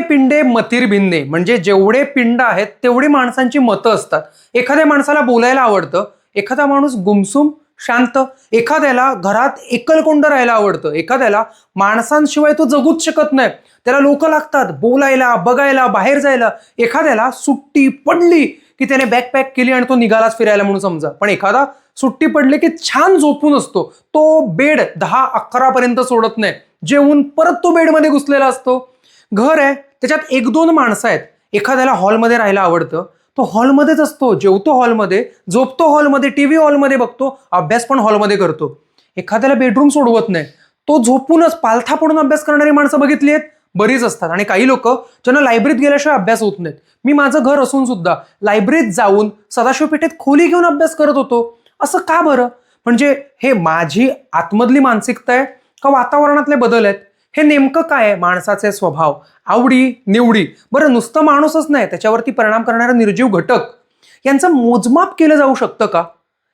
पिंडे पिंडे मतीर भिन्ने म्हणजे जेवढे पिंड आहेत तेवढी माणसांची मतं असतात. एखाद्या माणसाला बोलायला आवडतं एखादा माणूस गुमसुम शांत. एखाद्याला घरात एकलकोंड राहायला आवडतं. एखाद्याला माणसांशिवाय तो जगूच शकत नाही. त्याला लोक लागतात बोलायला बघायला बाहेर जायला. एखाद्याला सुट्टी पडली की त्याने बॅकपॅक केली आणि तो निघालाच फिरायला म्हणून समजा. पण एखादा सुट्टी पडली की छान झोपून असतो. तो बेड दहा अकरा पर्यंत सोडत नाही. जेवून परत तो बेडमध्ये घुसलेला असतो. घर आहे त्याच्यात एक दोन माणसं आहेत. एखाद्याला हॉलमध्ये राहायला आवडतं. तो हॉलमध्येच असतो. जेवतो हॉलमध्ये. झोपतो हॉलमध्ये. टी व्ही हॉलमध्ये बघतो. अभ्यास पण हॉलमध्ये करतो. एखाद्याला बेडरूम सोडवत नाही. तो झोपूनच पालथा पडून अभ्यास करणारी माणसं बघितली आहेत. बरीच असतात. आणि काही लोक ज्यांना लायब्ररीत गेल्याशिवाय अभ्यास होत नाहीत. मी माझं घर असून सुद्धा लायब्ररीत जाऊन सदाशिव पेठेत खोली घेऊन अभ्यास करत होतो. असं का बरं? म्हणजे हे माझी आतमधली मानसिकता आहे? का वातावरणातले बदल आहेत? हे नेमकं काय आहे? माणसाचे स्वभाव आवडी निवडी. बरं नुसतं माणूसच नाही त्याच्यावरती परिणाम करणारा निर्जीव घटक. यांचं मोजमाप केलं जाऊ शकतं का?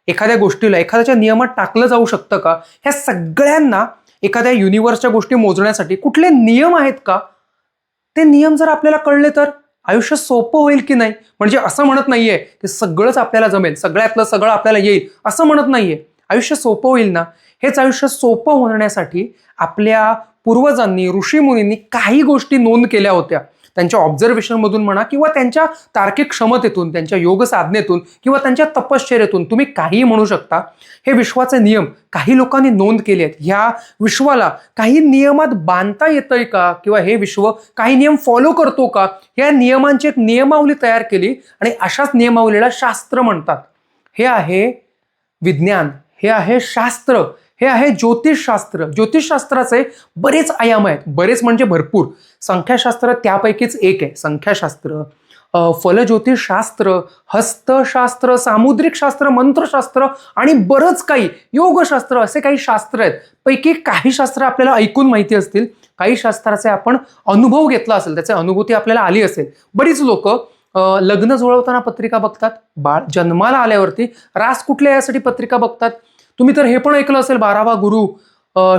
एखाद्या गोष्टीला एखाद्याच्या नियमात टाकलं जाऊ शकतं का? ह्या सगळ्यांना एखाद्या युनिव्हर्सच्या गोष्टी मोजण्यासाठी कुठले नियम आहेत का? ते नियम जर आपल्याला कळले तर? आयुष्य सोपं होईल की नाही? म्हणजे असं म्हणत नाहीये की सगळंच आपल्याला जमेल सगळ्यातलं सगळं आपल्याला येईल असं म्हणत नाहीये. आयुष्य सोपं होईल ना? हेच आयुष्य सोपं होण्यासाठी आपल्या पूर्वजांनी ऋषीमुनींनी काही गोष्टी नोंद केल्या होत्या. त्यांच्या ऑब्झर्वेशनमधून म्हणा किंवा त्यांच्या तार्किक क्षमतेतून त्यांच्या योग साधनेतून किंवा त्यांच्या तपश्चर्येतून तुम्ही काहीही म्हणू शकता. हे विश्वाचे नियम काही लोकांनी नोंद केले आहेत. ह्या विश्वाला काही नियमात बांधता येतंय का? किंवा हे विश्व काही नियम फॉलो करतो का? या नियमांची एक नियमावली तयार केली आणि अशाच नियमावलीला शास्त्र म्हणतात. हे आहे विज्ञान. हे आहे शास्त्र. हे आहे ज्योतिषशास्त्र. ज्योतिषशास्त्राचे बरेच आयाम आहेत. बरेच म्हणजे भरपूर. संख्याशास्त्र त्यापैकीच एक आहे. संख्याशास्त्र. फलज्योतिषशास्त्र हस्तशास्त्र सामुद्रिक शास्त्र मंत्रशास्त्र आणि बरंच काही योगशास्त्र असे काही शास्त्र आहेत. पैकी काही शास्त्र आपल्याला ऐकून माहिती असतील. काही शास्त्राचे आपण अनुभव घेतला असेल. त्याचे अनुभूती आपल्याला आली असेल. बरीच लोक लग्न जुळवताना पत्रिका बघतात. बाळ जन्माला आल्यावरती रास कुठल्या यासाठी पत्रिका बघतात? तुम्ही तर हे पण ऐकलं असेल बारावा गुरु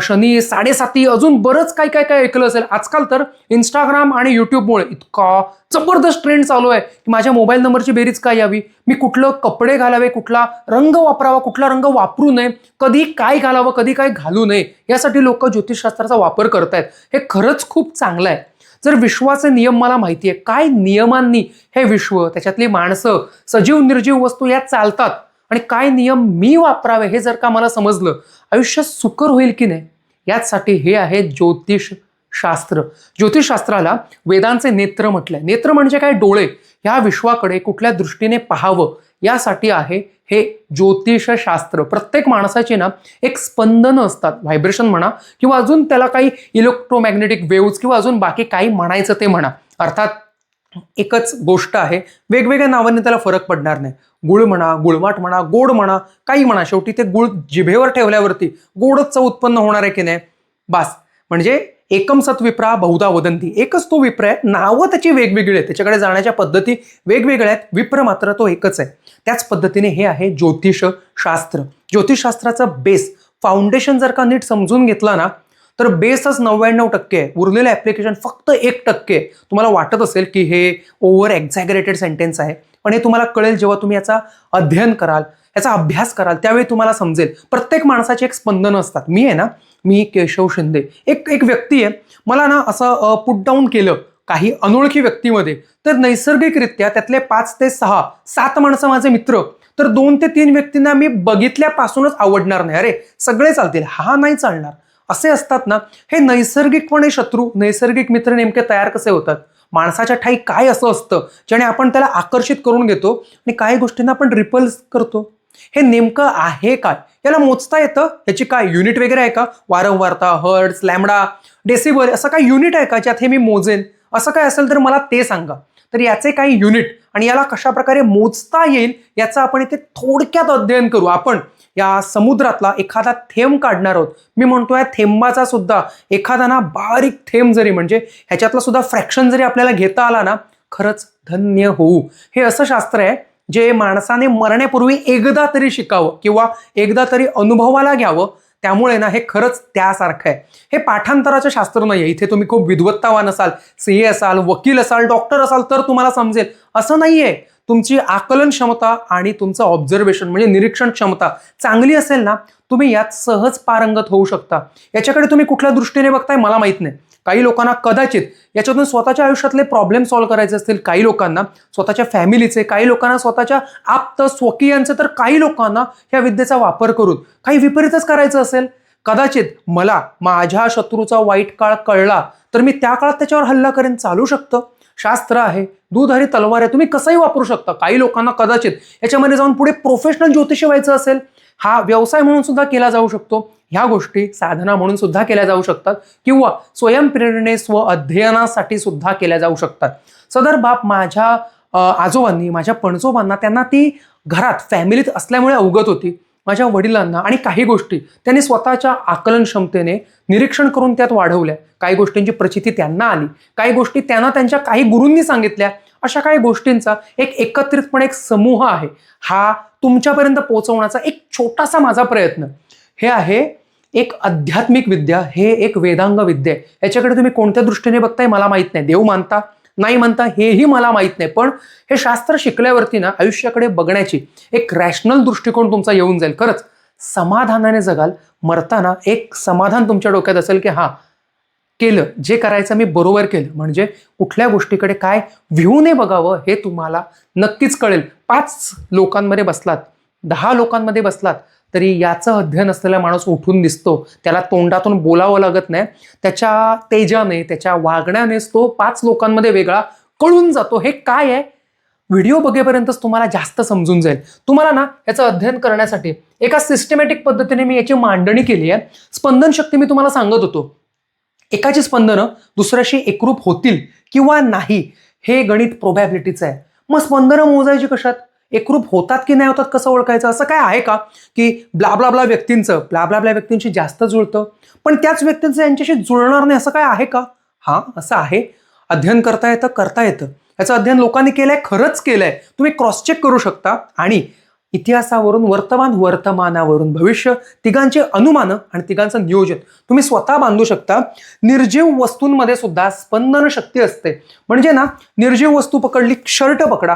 शनी साडेसाती अजून बरंच काय काय काय ऐकलं असेल. आजकाल तर इंस्टाग्राम आणि युट्यूबमुळे इतका जबरदस्त ट्रेंड चालू आहे की माझ्या मोबाईल नंबरची बेरीज काय यावी? मी कुठलं कपडे घालावे कुठला रंग वापरावा कुठला रंग वापरू नये कधी काय घालावं कधी काय घालू नये यासाठी लोक ज्योतिषशास्त्राचा वापर करतायत. हे खरंच खूप चांगलं आहे. जर विश्वाचे नियम मला माहिती आहे काय नियमांनी हे विश्व त्याच्यातली माणसं सजीव निर्जीव वस्तू या चालतात आणि काय नियम मी वापरावे हे जर का मला समजलं आयुष्य सुकर होईल की नाही? याचसाठी हे आहे ज्योतिष शास्त्र. ज्योतिषशास्त्राला वेदांचे नेत्र म्हटलंय. नेत्र म्हणजे काय? डोळे. ह्या विश्वाकडे कुठल्या दृष्टीने पाहावं? यासाठी आहे हे ज्योतिषशास्त्र प्रत्येक माणसाची ना एक स्पंदनं असतात. व्हायब्रेशन म्हणा किंवा अजून त्याला काही इलेक्ट्रोमॅग्नेटिक वेव्ज किंवा अजून बाकी काही म्हणायचं ते म्हणा. अर्थात एकच गोष्ट आहे वेगवेगळ्या नावांनी त्याला फरक पडणार नाही. गुळ म्हणा गुळमाट म्हणा गोड म्हणा काही म्हणा शेवटी ते गुळ जिभेवर ठेवल्यावरती गोडच चव उत्पन्न होणार आहे की नाही? बास. म्हणजे एकम सत विप्रा बहुधा वदंती. एकच तो विप्र आहे नावं त्याची वेगवेगळी आहेत. त्याच्याकडे जाण्याच्या पद्धती वेगवेगळ्या आहेत. विप्र मात्र तो एकच आहे. त्याच पद्धतीने हे आहे ज्योतिष शास्त्र. ज्योतिषशास्त्राचा बेस फाउंडेशन जर का नीट समजून घेतला ना तर बेसच नव्याण्णव टक्के आहे. उरलेलं ॲप्लिकेशन फक्त एक टक्के तुम्हाला वाटत असेल की हे ओव्हर एक्झॅगरेटेड सेंटेन्स आहे. पण हे तुम्हाला कळेल जेव्हा तुम्ही याचा अध्ययन कराल याचा अभ्यास कराल त्यावेळी तुम्हाला समजेल. प्रत्येक माणसाची एक स्पंदनं असतात. मी आहे ना मी केशव शिंदे. एक एक व्यक्ती आहे. मला ना असं पुट डाऊन केलं काही अनोळखी व्यक्तीमध्ये. तर नैसर्गिकरित्या त्यातले पाच ते सहा सात माणसं माझे मित्र. तर दोन ते तीन व्यक्तींना मी बघितल्यापासूनच आवडणार नाही. अरे सगळे चालतील. हा नाही चालणार. असे असतात ना हे नैसर्गिकपणे शत्रू नैसर्गिक मित्र नेमके तयार कसे होतात? माणसाच्या ठाई काय असं असतं ज्याने आपण त्याला आकर्षित करून घेतो आणि काही गोष्टींना आपण रिपल्स करतो? हे नेमकं आहे काय? याला मोजता येतं? याची काय युनिट वगैरे आहे का? वारंवारता हर्ट्स लॅमडा डेसिबल असं काय युनिट आहे का ज्यात हे मी मोजेन? असं काय असेल तर मला ते सांगा. तर याचे काही युनिट आणि याला कशाप्रकारे मोजता येईल याचं आपण इथे थोडक्यात अध्ययन करू. आपण या समुद्रातला एखादा थेंब काढणार आहोत. मी म्हणतोय थेंबाचा सुद्धा एखादा ना बारीक थेंब जरी म्हणजे ह्याच्यातला सुद्धा फ्रॅक्शन जरी आपल्याला घेता आला ना खरंच धन्य होऊ. हे असं शास्त्र आहे जे माणसाने मरण्यापूर्वी एकदा तरी शिकावं किंवा एकदा तरी अनुभवाला घ्यावं. त्यामुळे ना हे खरंच त्यासारखं आहे. हे पाठांतराचं शास्त्र नाही आहे इथे तुम्ही खूप विद्वत्तावान असाल सी ए असाल वकील असाल डॉक्टर असाल तर तुम्हाला समजेल. असं नाही आहे तुमची आकलन क्षमता आणि तुमचं ऑब्झर्वेशन म्हणजे निरीक्षण क्षमता चांगली असेल ना तुम्ही यात सहज पारंगत होऊ शकता. याच्याकडे तुम्ही कुठल्या दृष्टीने बघताय मला माहीत नाही. काही लोकांना कदाचित याच्यातून स्वतःच्या आयुष्यातले प्रॉब्लेम सॉल्व्ह करायचे असतील काही लोकांना स्वतःच्या फॅमिलीचे काही लोकांना स्वतःच्या आप्त स्वकीयांचे तर काही लोकांना ह्या विद्येचा वापर करून काही विपरीतच करायचं असेल. कदाचित मला माझ्या शत्रूचा वाईट काळ कळला तर मी त्या काळात त्याच्यावर हल्ला करेन चालू शकतं. शास्त्र आहे दूधारी तलवार आहे तुम्ही कसंही वापरू शकता काही लोकांना कदाचित याच्यामध्ये जाऊन पुढे प्रोफेशनल ज्योतिष व्हायचं असेल हा व्यवसाय म्हणून सुद्धा केला जाऊ शकतो. ह्या गोष्टी साधना म्हणून सुद्धा केल्या जाऊ शकतात किंवा स्वयंप्रेरणे स्व अध्ययनासाठी सुद्धा केल्या जाऊ शकतात. सदर बाप माझ्या आजोबांनी माझ्या पणजोबांना त्यांना ती घरात फॅमिलीत असल्यामुळे अवगत होती. माझ्या वडिलांना आणि काही गोष्टी त्यांनी स्वतःच्या आकलन क्षमतेने निरीक्षण करून त्यात वाढवल्या. काही गोष्टींची प्रचिती त्यांना आली. काही गोष्टी त्यांना त्यांच्या काही गुरूंनी सांगितल्या. अशा काही गोष्टींचा एक एकत्रितपणे एक समूह आहे. हा तुमच्यापर्यंत पोहोचवण्याचा एक छोटासा माझा प्रयत्न. हे आहे एक आध्यात्मिक विद्या. हे एक वेदांग विद्या आहे. याच्याकडे तुम्ही कोणत्या दृष्टीने बघताय मला माहीत नाही. देव मानता नाही म्हणता हेही मला माहीत नाही. पण हे शास्त्र शिकल्यावरती ना आयुष्याकडे बघण्याची एक रॅशनल दृष्टिकोन तुमचा येऊन जाईल. खरंच समाधानाने जगाल मरताना एक समाधान तुमच्या डोक्यात असेल की हा केलं जे करायचं मी बरोबर केलं. म्हणजे कुठल्या गोष्टीकडे काय व्ह्यूने बघावं हे तुम्हाला नक्कीच कळेल. पाच लोकांमध्ये बसलात दहा लोकांमध्ये बसलात तरी याचं अध्ययन असलेला माणूस उठून दिसतो. त्याला तोंडातून बोलावं लागत नाही. त्याच्या तेजाने त्याच्या वागण्यानेच तो पाच लोकांमध्ये वेगळा कळून जातो. हे काय आहे? व्हिडिओ बघेपर्यंतच तुम्हाला जास्त समजून जाईल. तुम्हाला ना याचं अध्ययन करण्यासाठी एका सिस्टमॅटिक पद्धतीने मी याची मांडणी केली आहे. स्पंदन शक्ती मी तुम्हाला सांगत होतो. एकाची स्पंदनं दुसऱ्याशी एकरूप होतील किंवा नाही हे गणित प्रोबॅबिलिटीचं आहे. मग स्पंदनं मोजायची कशात? एकरूप होतात की नाही होतात कसं ओळखायचं? असं काय आहे का की ब्लाब्लाब्ला व्यक्तींचं ब्लाब्लाब्ला व्यक्तींशी जास्त जुळतं? पण त्याच व्यक्तींचं यांच्याशी जुळणार नाही असं काय आहे का? हां असं आहे. अध्ययन करता येतं करता येतं. याचं अध्ययन लोकांनी केलंय खरंच केलंय. तुम्ही क्रॉस चेक करू शकता. आणि इतिहासावरून वर्तमान वर्तमानावरून भविष्य तिघांचे अनुमानं आणि तिघांचं नियोजन. तुम्ही स्वतः बांधू शकता. निर्जीव वस्तूंमध्ये सुद्धा स्पंदन शक्ती असते. म्हणजे ना निर्जीव वस्तू पकडली शर्ट पकडा.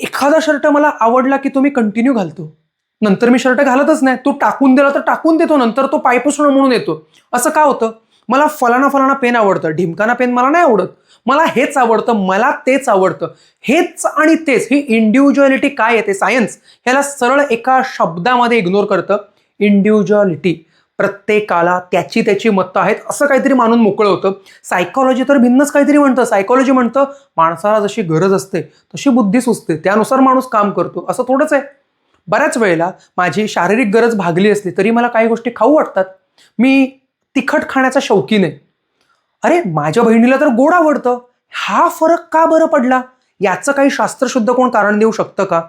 एखादा शर्ट मला आवडला की तो मी कंटिन्यू घालतो. नंतर मी शर्ट घालतच नाही. तो टाकून दिला तर टाकून देतो नंतर तो पायपुसणं म्हणून येतो. असं का होतं? मला फलाना फलाना पेन आवडतं. ढिमकाना पेन मला नाही आवडत. मला हेच आवडतं मला तेच आवडतं. हेच आणि तेच ही इंडिव्हिज्युअलिटी काय येते सायन्स ह्याला सरळ एका शब्दामध्ये इग्नोर करतं. इंडिव्हिज्युअलिटी प्रत्येकाला त्याची त्याची मतं आहेत असं काहीतरी मानून मोकळं होतं. सायकॉलॉजी तर भिन्नच काहीतरी म्हणतं. सायकॉलॉजी म्हणतं माणसाला जशी गरज असते तशी बुद्धी सुचते त्यानुसार माणूस काम करतो असं थोडंच आहे. बऱ्याच वेळेला माझी शारीरिक गरज भागली असली तरी मला काही गोष्टी खाऊ वाटतात. मी तिखट खाण्याचा शौकीन आहे. अरे माझ्या बहिणीला तर गोड आवडतं. हा फरक का बरं पडला? याचं काही शास्त्रशुद्ध कोण कारण देऊ शकतं का?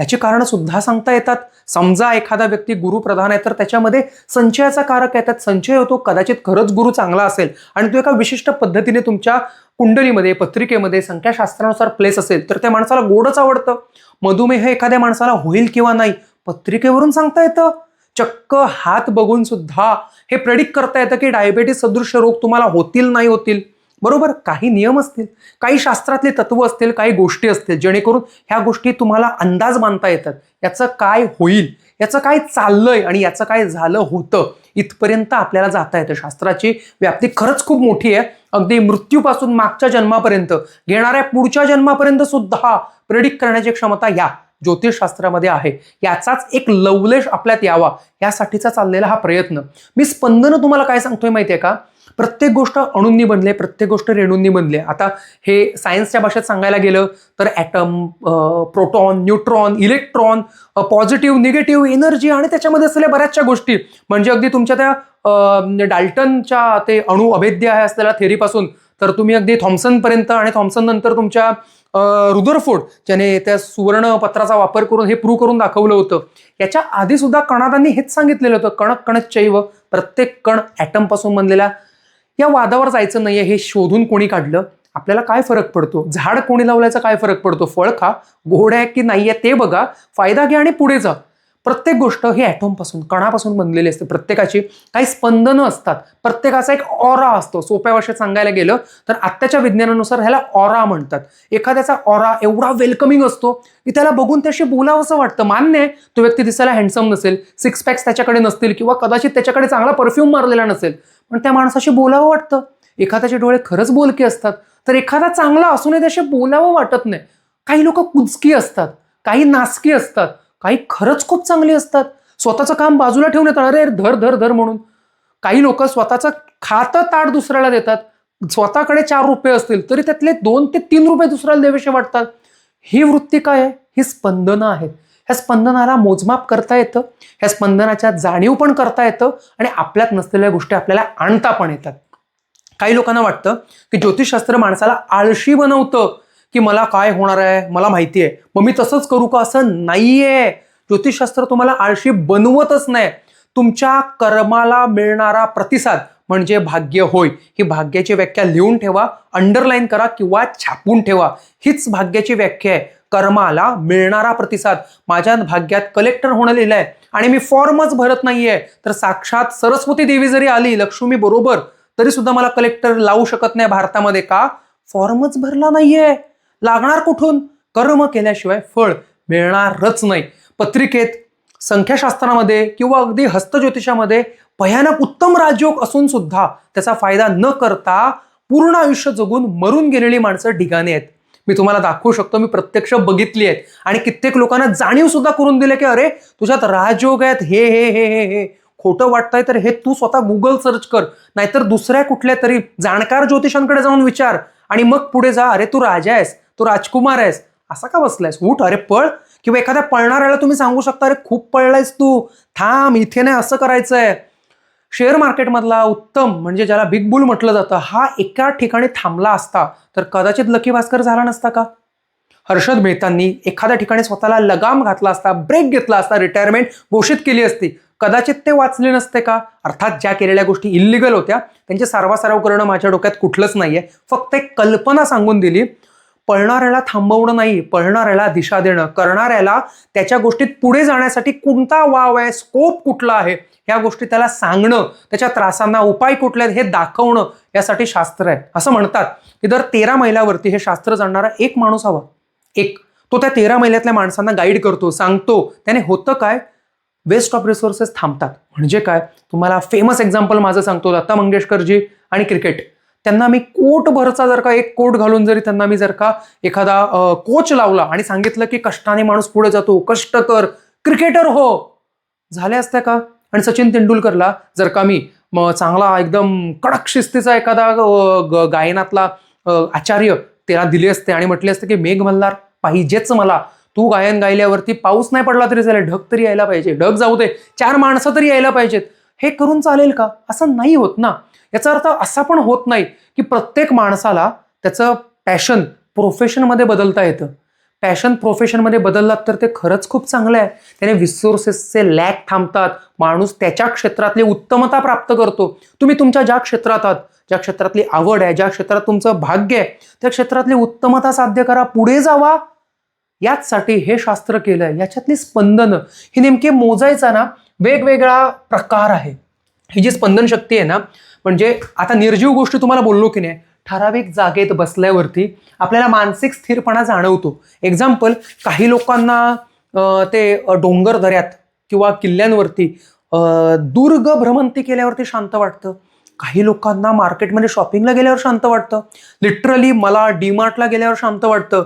याची कारणं सुद्धा सांगता येतात. समजा एखादा व्यक्ती गुरुप्रधान आहे तर त्याच्यामध्ये संचयाचा कारक येतात संचय होतो कदाचित खरंच गुरु चांगला असेल आणि तो एका विशिष्ट पद्धतीने तुमच्या कुंडलीमध्ये पत्रिकेमध्ये संख्याशास्त्रानुसार प्लेस असेल तर त्या माणसाला गोडच आवडतं. मधुमेह एखाद्या माणसाला होईल किंवा नाही पत्रिकेवरून सांगता येतं. चक्क हात बघून सुद्धा हे प्रेडिक्ट करता येतं की डायबेटीस सदृश रोग तुम्हाला होतील नाही होतील. बरोबर? काही नियम असतील काही शास्त्रातले तत्व असतील काही गोष्टी असतील जेणेकरून ह्या गोष्टी तुम्हाला अंदाज बांधता येतात. याचं काय होईल याचं काय चाललंय आणि याचं काय झालं होतं इथपर्यंत आपल्याला जाता येतं. शास्त्राची व्याप्ती खरंच खूप मोठी आहे. अगदी मृत्यूपासून मागच्या जन्मापर्यंत घेणाऱ्या पुढच्या जन्मापर्यंत सुद्धा प्रेडिक्ट करण्याची क्षमता या ज्योतिषशास्त्रामध्ये आहे. याचाच एक लवलेश आपल्यात यावा यासाठीचा चाललेला हा प्रयत्न. मी स्पंदनं तुम्हाला काय सांगतोय माहितीये का? प्रत्येक गोष्ट अणूंनी बनले प्रत्येक गोष्ट रेणूंनी बनले आता हे सायन्सच्या भाषेत सांगायला गेलं तर atom proton neutron electron positive negative energy आणि त्याच्यामध्ये असलेल्या बऱ्याचशा गोष्टी. म्हणजे अगदी तुमच्या त्या डाल्टनच्या ते अणू अभेद्य आहे असलेल्या थेरीपासून तर तुम्ही अगदी थॉम्सनपर्यंत आणि थॉम्सन नंतर तुमच्या रुदरफोर्ड ज्याने त्या सुवर्णपत्राचा वापर करून हे प्रूव्ह करून दाखवलं होतं. याच्या आधी सुद्धा कणादांनी हेच सांगितलेलं होतं कणक कणक चैव प्रत्येक कण ॲटमपासून बनलेला या वादावर जायचं नाहीये हे शोधून कोणी काढलं? आपल्याला काय फरक पडतो? झाड कोणी लावल्याचा काय फरक पडतो? फळ खा गोड आहे की नाही आहे ते बघा फायदा घ्या आणि पुढे जा. प्रत्येक गोष्ट ही ॲटॉमपासून कणापासून बनलेली असते. प्रत्येकाची काही स्पंदनं असतात. प्रत्येकाचा एक ऑरा असतो. सोप्या भाषेत सांगायला गेलं तर आत्ताच्या विज्ञानानुसार ह्याला ऑरा म्हणतात. एखाद्याचा ऑरा एवढा वेलकमिंग असतो की त्याला बघून त्याशी बोलावं असं वाटतं. मान्य आहे तो व्यक्ती दिसायला हँडसम नसेल सिक्स पॅक्स त्याच्याकडे नसतील किंवा कदाचित त्याच्याकडे चांगला परफ्यूम मारलेला नसेल. पण त्या माणसाशी बोलावं वाटतं. एखाद्याचे डोळे खरंच बोलके असतात. तर एखादा चांगला असूनही त्याशी बोलावं वाटत नाही. काही लोक कुचकी असतात. काही नासकी असतात. काही खरंच खूप चांगली असतात. स्वतःचं काम बाजूला ठेवून येतात. अरे धर धर धर म्हणून. काही लोक स्वतःचं खातं ताट दुसऱ्याला देतात. स्वतःकडे चार रुपये असतील तरी त्यातले दोन ते तीन रुपये दुसऱ्याला देवेसे वाटतात. ही वृत्ती काय आहे? ही स्पंदनं आहेत. ह्या स्पंदनाला मोजमाप करता येतं. ह्या स्पंदनाच्या जाणीव पण करता येतं आणि आपल्यात नसलेल्या गोष्टी आपल्याला आणता पण येतात. काही लोकांना वाटतं की ज्योतिषशास्त्र माणसाला आळशी बनवतं की मला काय होणार आहे मला माहिती आहे. मग मी तसंच करू का? असं नाहीये. ज्योतिषशास्त्र तुम्हाला आळशी बनवतच नाही. तुमच्या कर्माला मिळणारा प्रतिसाद म्हणजे भाग्य होय. ही भाग्याची व्याख्या लिहून ठेवा अंडरलाईन करा किंवा छापून ठेवा. हीच भाग्याची व्याख्या आहे. कर्माला मिळणारा प्रतिसाद. माझ्या भाग्यात कलेक्टर होणं लिहिलंय. आहे आणि मी फॉर्मच भरत नाहीये. तर साक्षात सरस्वती देवी जरी आली लक्ष्मी बरोबर तरी सुद्धा मला कलेक्टर लावू शकत नाही भारतामध्ये का? फॉर्मच भरला नाहीये. लागणार कुठून? कर्म केल्याशिवाय फळ मिळणारच नाही. पत्रिकेत संख्याशास्त्रामध्ये किंवा अगदी हस्तज्योतिषामध्ये भयानक उत्तम राजयोग असून सुद्धा त्याचा फायदा न करता पूर्ण आयुष्य जगून मरून गेलेली माणसं ढिगाने आहेत. मी तुम्हाला दाखवू शकतो मी प्रत्यक्ष बघितली आहेत आणि कित्येक लोकांना जाणीव सुद्धा करून दिले की अरे तुझ्यात राजयोग आहेत हे हे हे हे हे. खोटं वाटतंय तर हे तू स्वतः गुगल सर्च कर. नाहीतर दुसऱ्या कुठल्या तरी जाणकार ज्योतिषांकडे जाऊन विचार. आणि मग पुढे जा अरे तू राजा आहेस तू राजकुमार आहेस. असा का बसलायस? उठ अरे पळ. किंवा एखाद्या पळणाऱ्याला तुम्ही सांगू शकता अरे खूप पळलायस तू. थांब इथे नाही असं करायचंय. शेअर मार्केटमधला उत्तम म्हणजे ज्याला बिग बुल म्हटलं जातं हा एका ठिकाणी थांबला असता तर कदाचित लकी भास्कर झाला नसता का? हर्षद मेहतांनी एखाद्या ठिकाणी स्वतःला लगाम घातला असता ब्रेक घेतला असता रिटायरमेंट घोषित केली असती. कदाचित ते वाचले नसते का? अर्थात ज्या केलेल्या गोष्टी इल्लिगल होत्या त्यांचे सारवासारव करणं माझ्या डोक्यात कुठलंच नाहीये. फक्त एक कल्पना सांगून दिली पळणाऱ्याला थांबवणं नाही पळणाऱ्याला दिशा देणं. करणाऱ्याला त्याच्या गोष्टीत पुढे जाण्यासाठी कोणता वाव आहे स्कोप कुठला आहे? ह्या गोष्टी त्याला सांगणं त्याच्या त्रासांना उपाय कुठले आहेत हे दाखवणं यासाठी शास्त्र आहे. असं म्हणतात की दर तेरा मैलावरती हे शास्त्र जाणणारा एक माणूस हवा. एक. तो त्या तेरा महिन्यातल्या माणसांना गाईड करतो सांगतो. त्याने होतं काय? वेस्ट ऑफ रिसोर्सेस थांबतात. म्हणजे काय? तुम्हाला फेमस एक्झाम्पल माझं सांगतो दत्ता मंगेशकरजी आणि क्रिकेट त्यांना मी कोटभरचा जर का एक कोट घालून जरी त्यांना मी जर का एखादा कोच लावला आणि सांगितलं की कष्टाने माणूस पुढे जातो कष्ट कर क्रिकेटर हो. झाले असते का? आणि सचिन तेंडुलकरला जर का मी चांगला एकदम कडक शिस्तीचा एखादा गायनातला आचार्य त्याला दिले असते आणि म्हटले असते की मेघ मल्हार पाहिजेच मला. तू गायन गायल्यावरती पाऊस नाही पडला तरी चालेल ढग तरी यायला पाहिजे. ढग जाऊ दे. चार माणसं तरी यायला पाहिजेत. हे करून चालेल का? असं नाही होत ना. याचा अर्थ असा पण होत नाही की प्रत्येक माणसाला त्याचं पॅशन प्रोफेशनमध्ये बदलता येतं. पॅशन प्रोफेशनमध्ये बदललात तर ते खरंच खूप चांगलं आहे. त्याने रिसोर्सेसचे लॅक थांबतात. माणूस त्याच्या क्षेत्रातली उत्तमता प्राप्त करतो. तुम्ही तुमच्या ज्या क्षेत्रात आहात ज्या क्षेत्रातली आवड आहे ज्या क्षेत्रात तुमचं भाग्य आहे त्या क्षेत्रातली उत्तमता साध्य करा पुढे जावा. याचसाठी हे शास्त्र केलंय. याच्यातली स्पंदनं. ही नेमके मोजायचा ना वेगवेगळा प्रकार आहे. ही जी स्पंदन शक्ती आहे ना म्हणजे आता निर्जीव गोष्टी तुम्हाला बोललो की नाही ठराविक जागेत बसल्यावरती आपल्याला मानसिक स्थिरपणा जाणवतो. एक्झाम्पल काही लोकांना ते डोंगर दऱ्यात किंवा किल्ल्यांवरती दुर्ग भ्रमंती केल्यावरती शांत वाटतं. काही लोकांना मार्केटमध्ये शॉपिंगला गेल्यावर शांत वाटतं. लिटरली मला डीमार्टला गेल्यावर शांत वाटतं.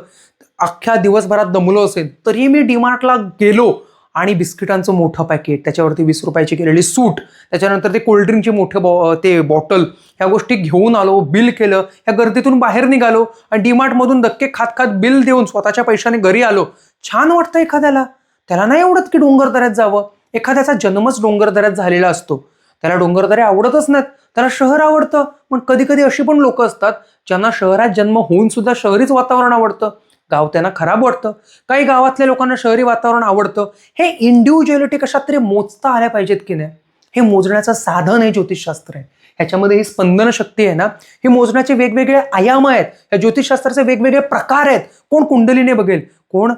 अख्ख्या दिवसभरात दमलो असेल तरी मी डीमार्टला गेलो आणि बिस्किटांचं मोठं पॅकेट त्याच्यावरती वीस रुपयाची केलेली सूट त्याच्यानंतर ते कोल्ड्रिंकचे मोठे बॉ ते बॉटल ह्या गोष्टी घेऊन आलो बिल केलं ह्या गर्दीतून बाहेर निघालो आणि डीमार्टमधून धक्के खात खात बिल देऊन स्वतःच्या पैशाने घरी आलो. छान वाटतं एखाद्याला. त्याला नाही आवडत की डोंगर दऱ्यात जावं. एखाद्याचा जन्मच डोंगर दऱ्यात झालेला असतो. त्याला डोंगर दऱ्या आवडतच नाहीत. त्याला शहर आवडतं. पण कधी कधी अशी पण लोक असतात ज्यांना शहरात जन्म होऊन सुद्धा शहरीच वातावरण आवडतं. गाव त्यांना खराब वाटतं. काही गावातल्या लोकांना शहरी वातावरण आवडतं. हे इंडिव्हिज्युअलिटी कशात तरी मोजता आल्या पाहिजेत की नाही? हे मोजण्याचं साधन हे ज्योतिषशास्त्र आहे. ह्याच्यामध्ये ही स्पंदन शक्ती आहे ना? हे मोजण्याचे वेगवेगळे आयाम आहेत. या ज्योतिषशास्त्राचे वेगवेगळे प्रकार आहेत. कोण कुंडलीने बघेल? कोण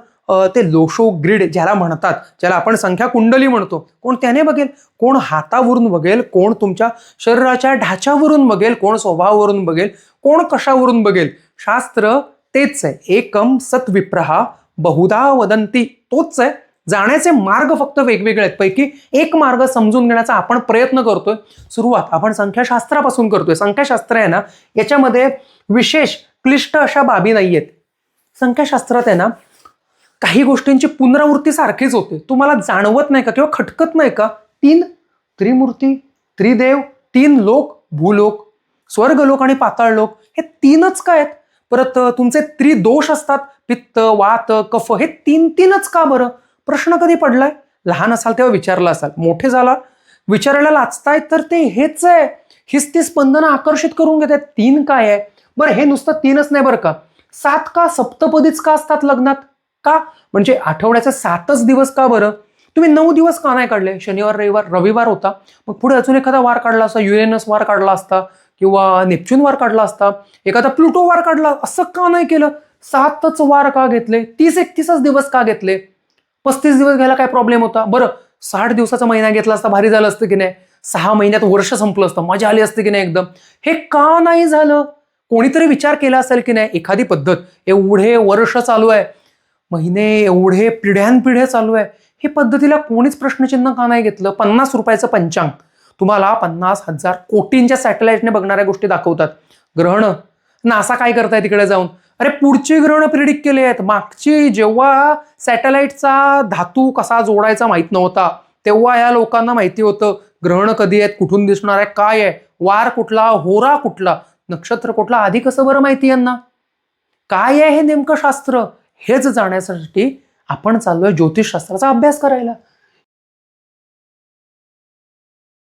ते लोशो ग्रिड ज्याला म्हणतात ज्याला आपण संख्या कुंडली म्हणतो कोण त्याने बघेल? कोण हातावरून बघेल? कोण तुमच्या शरीराच्या ढाच्यावरून बघेल? कोण स्वभावावरून बघेल? कोण कशावरून बघेल? शास्त्र तेच आहे. एकम सत्विप्रहा बहुधा वदंती तोच आहे. जाण्याचे मार्ग फक्त वेगवेगळे आहेत. पैकी एक मार्ग समजून घेण्याचा आपण प्रयत्न करतोय. सुरुवात आपण संख्याशास्त्रापासून करतोय. संख्याशास्त्र आहे ना याच्यामध्ये विशेष क्लिष्ट अशा बाबी नाही आहेत. संख्याशास्त्रात आहे ना काही गोष्टींची पुनरावृत्ती सारखीच होते. तुम्हाला जाणवत नाही का किंवा खटकत नाही का? तीन त्रिमूर्ती त्रिदेव तीन लोक भूलोक स्वर्गलोक आणि पाताळ लोक हे तीनच काय आहेत? परत तुमचे त्रिदोष असतात. पित्त वात कफ हे तीन तीनच का बरं? प्रश्न कधी पडलाय? लहान असाल तेव्हा विचारला असाल. मोठे झाला विचारायला लाचताय तर ते हेच आहे. हीच ती स्पंदनं आकर्षित करून घेतात. तीन काय आहे? बरं हे नुसतं तीनच नाही बरं का? सात का सप्तपदीच का असतात लग्नात? का? म्हणजे आठवड्याचे सातच दिवस का बरं? तुम्ही नऊ दिवस का नाही काढले? शनिवार रविवार रविवार होता. मग पुढे अजून एखादा वार काढला असता युरेनस वार काढला असता? किंवा नेपच्यून वार काढला असता एखादा प्लुटो वार काढला असं का नाही केलं? सातच वार का घेतले? तीस एकतीसच दिवस का घेतले? पस्तीस दिवस घ्यायला काय प्रॉब्लेम होता? बरं साठ दिवसाचा महिना घेतला असता भारी झालं असतं की नाही? सहा महिन्यात वर्ष संपलं असतं मजा आली असते की नाही एकदम? हे का नाही झालं? कोणीतरी विचार केला असेल की नाही? एखादी पद्धत. एवढे वर्ष चालू आहे. महिने एवढे पिढ्यानपिढ्या चालू आहे. हे पद्धतीला कोणीच प्रश्नचिन्ह का नाही घेतलं? पन्नास रुपयाचं पंचांग. तुम्हाला पन्नास हजार कोटींच्या सॅटेलाइटने बघणाऱ्या गोष्टी दाखवतात. ग्रहण. नासा काय करताय तिकडे जाऊन? अरे पुढची ग्रहण प्रिडिक्ट केली आहेत. मागची जेव्हा सॅटेलाइटचा धातू कसा जोडायचा माहीत नव्हता तेव्हा या लोकांना माहिती होतं ग्रहण कधी आहेत कुठून दिसणार आहे काय आहे वार कुठला होरा कुठला नक्षत्र कुठला आधी कसं बरं माहिती यांना? काय आहे हे नेमकं शास्त्र? हेच जाण्यासाठी आपण चाललोय ज्योतिषशास्त्राचा अभ्यास करायला.